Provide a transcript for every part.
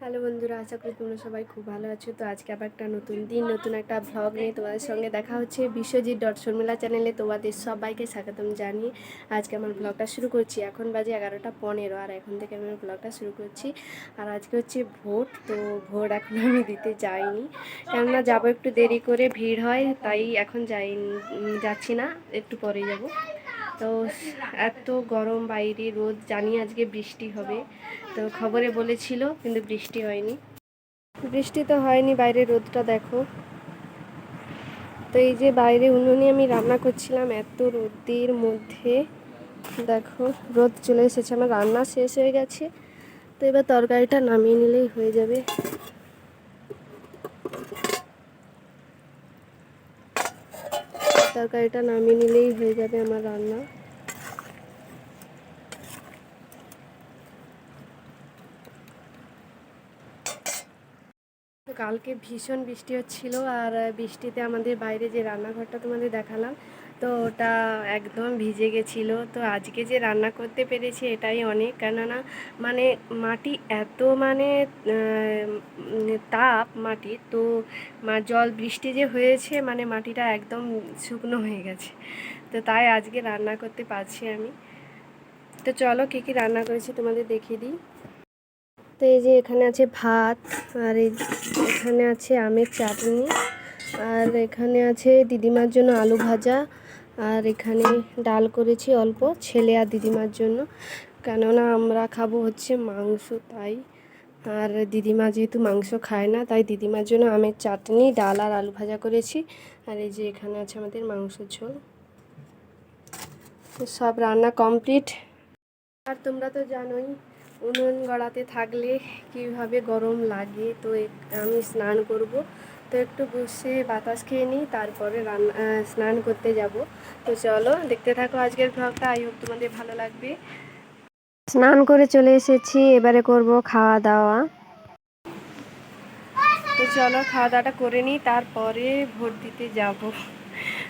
Hello বন্ধুরা, আশা করি তোমরা সবাই খুব ভালো আছো। তো আজকে আবার একটা নতুন দিন, নতুন একটা ভ্লগ নিয়ে তোমাদের সঙ্গে দেখা হচ্ছে। বিশ্বজিৎ ডট শর্মিলা চ্যানেলে তোমাদের সবাইকে স্বাগতম জানিয়ে আজকে আমার ব্লগটা শুরু করছি। এখন বাজে এগারোটা পনেরো, আর এখন থেকে আমি ব্লগটা শুরু করছি। আর আজকে হচ্ছে ভোট, তো ভোট এখন আমি দিতে যাইনি। কেননা যাব একটু দেরি করে, ভিড় হয়, তাই এখন যাই যাচ্ছি না, একটু পরে যাব। তো এত গরম বাইরে, রোদ, জানি আজকে বৃষ্টি হবে। তো খবরে বলেছিল, কিন্তু বৃষ্টি হয়নি। বৃষ্টি তো হয়নি, বাইরে রোদটা দেখো। তো এই যে বাইরে উনুনে আমি রান্না করছিলাম, এত রোদের মধ্যে। দেখো, রোদ চলে এসেছে, আমার রান্না শেষ হয়ে গেছে। তো এবার তরকারিটা নামিয়ে নিলেই হয়ে যাবে। তরকারিটা নামিয়ে নিলেই হয়ে যাবে আমার রান্না। কালকে ভীষণ বৃষ্টি হচ্ছিল আর বৃষ্টিতে আমাদের বাইরে যে রান্নাঘরটা তোমাদের দেখালাম তো ওটা একদম ভিজে গেছিল। তো আজকে যে রান্না করতে পেরেছি এটাই অনেক, কেননা মানে মাটি এত মানে তাপ মাটি তো জল বৃষ্টি যে হয়েছে মানে মাটিটা একদম শুকনো হয়ে গেছে। তো তাই আজকে রান্না করতে পারছি আমি। তো চলো কী কী রান্না করেছি তোমাদের দেখিয়ে দিই। তো এই যে এখানে আছে ভাত, আর এই এখানে আছে আমের চাটনি, আর এখানে আছে দিদিমার জন্য আলু ভাজা আর এখানে ডাল করেছি অল্প, ছেলে আর দিদিমার জন্য। কেননা আমরা খাব হচ্ছে মাংস, তাই। আর দিদিমা যেহেতু মাংস খায় না, তাই দিদিমার জন্য আমের চাটনি, ডাল আর আলু ভাজা করেছি। আর এই যে এখানে আছে আমাদের মাংসের ঝোল। সব রান্না কমপ্লিট। আর তোমরা তো জানোই, উনুন গড়াতে থাকলে কীভাবে গরম লাগে। তো আমি স্নান করব। তো একটু বসে বাতাস খেয়ে নিই তারপরে রান্না স্নান করতে যাব। তো চলো দেখতে থাকো আজকের ভ্লগটা আই হোপ তোমাদের ভালো লাগবে। স্নান করে চলে এসেছি এবারে করব খাওয়া দাওয়া তো চলো খাওয়া দাওয়াটা করে নিই তারপরে ভোট দিতে যাব।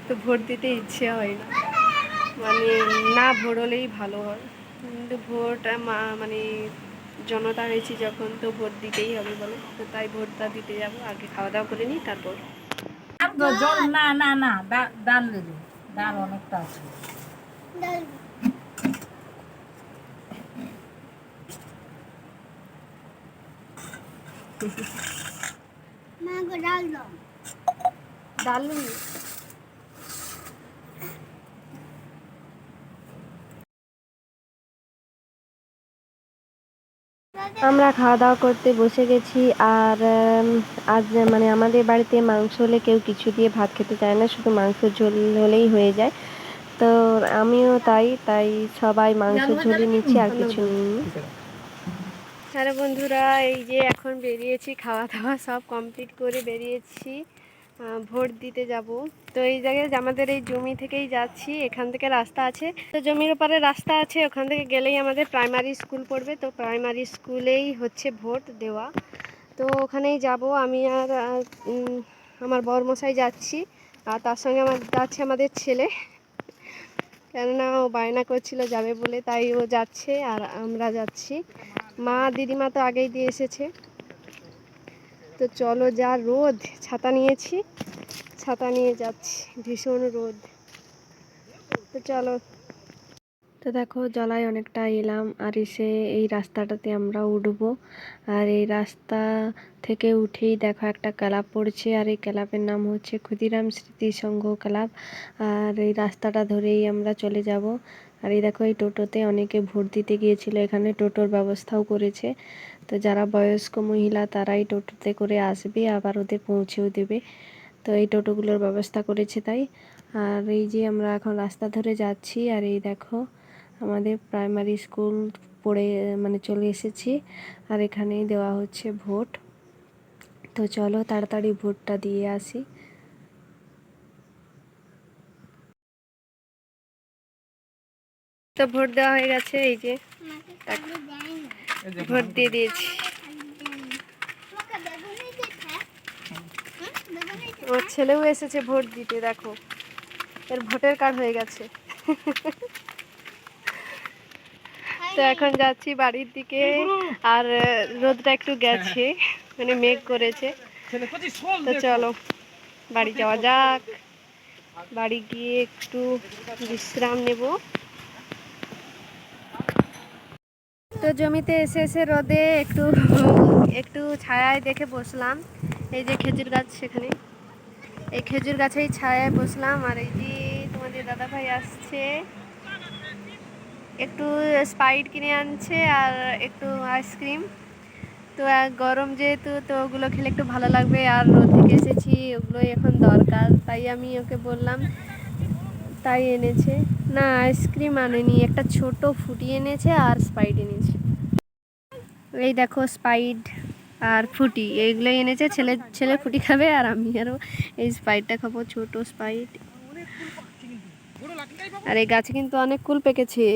তো ভোট দিতে ইচ্ছে হয় না। মানে না ভোট হলেই ভালো হয়। কিন্তু ভোট মা- মানে জনতা হয়েছি যখন তো ভোট দিতেই হবে বলো। তো তাই ভোটটা দিতে যাব আগে খাওয়া দাওয়া করে নিই তারপর। জল না না না ডাল দেবে ডাল অনেকটা আছে। ডাল আমরা খাওয়া দাওয়া করতে বসে গেছি আর আজ মানে আমাদের বাড়িতে মাংস হলে কেউ কিছু দিয়ে ভাত খেতে চায় না শুধু মাংস ঝোল হলেই হয়ে যায়। তো আমিও তাই তাই সবাই মাংস ঝোলে নিচ্ছি আর কিছু নিইনি হ্যালো বন্ধুরা এই যে এখন বেরিয়েছি খাওয়া দাওয়া সব কমপ্লিট করে বেরিয়েছি। ভোট দিতে যাব। তো এই জায়গায় আমাদের এই জমি থেকেই যাচ্ছি, এখান থেকে রাস্তা আছে। তো জমির ওপারে রাস্তা আছে, ওখান থেকে গেলেই আমাদের প্রাইমারি স্কুল পড়বে। তো প্রাইমারি স্কুলেই হচ্ছে ভোট দেওয়া। তো ওখানেই যাব। আমি আর আমার বরমশাই যাচ্ছি। আর তার সঙ্গে আমার, যাচ্ছে আমাদের ছেলে। কেননা ও বায়না করছিল যাবে বলে, তাই ও যাচ্ছে আর আমরা যাচ্ছি। মা, দিদিমা তো আগেই দিয়ে এসেছে। তো চলো যা রোদ, ছাতা নিয়েছি, ছাতা নিয়ে যাচ্ছি, ভীষণ রোদ। তো চলো। তো দেখো, জলায় অনেকটা এলাম আর এসে এই রাস্তাটাতে আমরা উঠবো। আর এই রাস্তা থেকে উঠেই দেখো একটা ক্লাব পড়ছে আর এই ক্লাবের নাম হচ্ছে ক্ষুদিরাম স্মৃতি সংঘ ক্লাব। আর এই রাস্তাটা ধরেই আমরা চলে যাব। আর এই দেখো, এই টোটোতে অনেকে ভোট দিতে গিয়েছিল, এখানে টোটোর ব্যবস্থাও করেছে। তো যারা বয়স্ক মহিলা তারাই টোটোতে করে আসবে, আবার ওদের পৌঁছেও দেবে। তো এই টোটোগুলোর ব্যবস্থা করেছে তাই। আর এই যে আমরা এখন রাস্তা ধরে যাচ্ছি, আর এই দেখো আমাদের প্রাইমারি স্কুল পড়ে মানে চলে এসেছি। আর এখানেই দেওয়া হচ্ছে ভোট। তো চলো তাড়াতাড়ি ভোটটা দিয়ে আসি। তো ভোট দেওয়া হয়ে গেছে, এই যে ভোট দিয়ে দিয়েছি। ওর ছেলেও এসেছে ভোট দিতে দেখো। এর ভোটার কার্ড হয়ে গেছে। তো এখন যাচ্ছি বাড়ির দিকে আর রোদটা একটু গেছে মানে মেঘ করেছে। তো চলো বাড়ি যাওয়া যাক। বাড়ি গিয়ে একটু বিশ্রাম নেব। তো জমিতে এসে এসে রোদে একটু একটু ছায়ায় দেখে বসলাম। এই যে খেজুর গাছ সেখানে। এই খেজুর গাছেই ছায়ায় বসলাম। আর এই যে তোমাদের দাদা ভাই আসছে। একটু স্পাইট কিনে আনছে আর একটু আইসক্রিম। তো গরম যেহেতু, তো ওগুলো খেলে একটু ভালো লাগবে। আর রোদ থেকে এসেছি, ওগুলোই এখন দরকার। তাই আমি ওকে বললাম, তাই এনেছে। না, আইসক্রিম আনেনি, একটা ছোট ফুটি এনেছে আর স্পাইড এনেছে। এই দেখো স্পাইড আর ফুটি, এইগুলোই এনেছে, ছেলে ছেলে ফুটি খাবে আর আমি আরও এই স্পাইডটা খাব, ছোট স্পাইড আর এই গাছে কিন্তু অনেক কুল পেকেছে।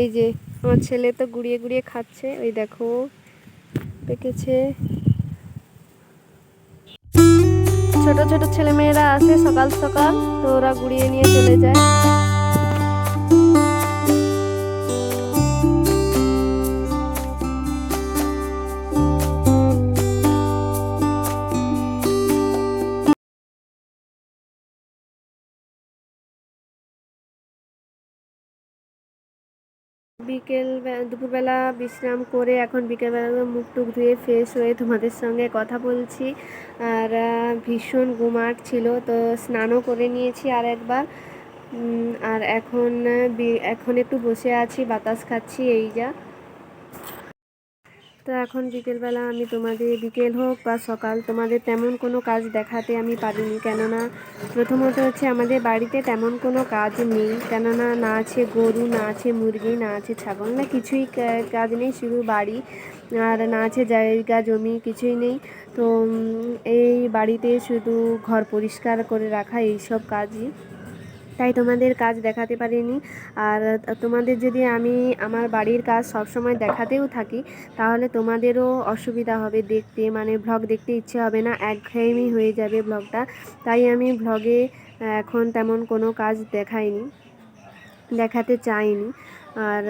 এই যে আমার ছেলে তো গুড়িয়ে গুড়িয়ে খাচ্ছে, ওই দেখো পেকেছে। ছোট ছোট ছেলে মেয়েরা আসে সকাল সকাল, তো ওরা গুড়িয়ে নিয়ে চলে যায়। বিকেল দুপুরবেলা বিশ্রাম করে এখন বিকেলবেলা মুখ টুক ধুয়ে ফ্রেশ হয়ে তোমাদের সঙ্গে কথা বলছি। আর ভীষণ গুমাট ছিল, তো স্নানও করে নিয়েছি আর একবার। আর এখন এখন একটু বসে আছি, বাতাস খাচ্ছি, এই যা। তো এখন বিকেলবেলা আমি তোমাদের বিকেল হোক বা সকাল তোমাদের তেমন কোনো কাজ দেখাতে আমি পারিনি। কেননা প্রথমত হচ্ছে আমাদের বাড়িতে তেমন কোনো কাজ নেই। কেননা না আছে গরু, না আছে মুরগি, না আছে ছাগল, না কিছুই কাজ নেই, শুধু বাড়ি। আর না আছে জায়গা, জমি, কিছুই নেই। তো এই বাড়িতে শুধু ঘর পরিষ্কার করে রাখা এইসব কাজই। তাই তোমাদের কাজ দেখাতে পারিনি। আর তোমাদের যদি আমি আমার বাড়ির কাজ সব সময় দেখাতেও থাকি, তাহলে তোমাদেরও অসুবিধা হবে দেখতে। মানে ব্লগ দেখতে ইচ্ছে হবে না, একঘেয়েমি হয়ে যাবে ব্লগটা তাই আমি ব্লগে এখন তেমন কোনো কাজ দেখাইনি, দেখাতে চাইনি। আর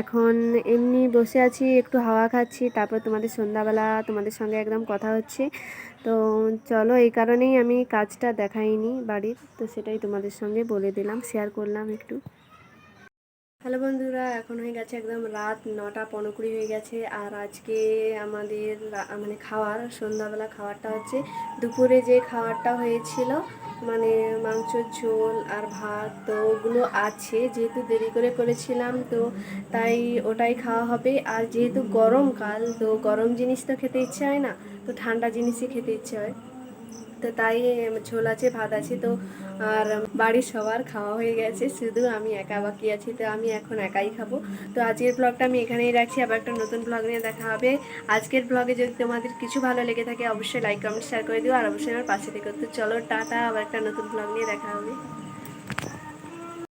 এখন এমনি বসে আছি, একটু হাওয়া খাচ্ছি, তারপর তোমাদের সন্ধ্যাবেলা তোমাদের সঙ্গে একদম কথা হচ্ছে। তো চলো, এই কারণেই আমি কাজটা দেখাইনি বাড়ির, তো সেটাই তোমাদের সঙ্গে বলে দিলাম শেয়ার করলাম একটু। হ্যালো বন্ধুরা, এখন হয়ে গেছে একদম রাত নটা পনেরো কুড়ি হয়ে গেছে, আর আজকে আমাদের মানে খাওয়ার, সন্ধ্যাবেলা খাওয়ারটা হচ্ছে। দুপুরে যে খাওয়ারটা হয়েছিল মানে মাংসর ঝোল আর ভাত, তো ওগুলো আছে, যেহেতু দেরি করে করেছিলাম, তো তাই ওটাই খাওয়া হবে। আর যেহেতু গরমকাল তো গরম জিনিস তো খেতে ইচ্ছে হয় না, তো ঠান্ডা জিনিসই খেতে ইচ্ছে হয়। তো তাই ঝোল আছে, ভাত আছে, তো আর বাড়ির সবার খাওয়া হয়ে গেছে। শুধু আমি একা বাকি আছি, তো আমি এখন একাই খাব। তো আজকের ব্লগটা আমি এখানেই রাখছি। আবার একটা নতুন ব্লগ নিয়ে দেখা হবে। আজকের ব্লগে যদি তোমাদের কিছু ভালো লেগে থাকে, অবশ্যই লাইক কমেন্ট শেয়ার করে দিও। আর অবশ্যই আমার পাশে থেকে। তো চলো, টাটা। আবার একটা নতুন ব্লগ নিয়ে দেখা হবে।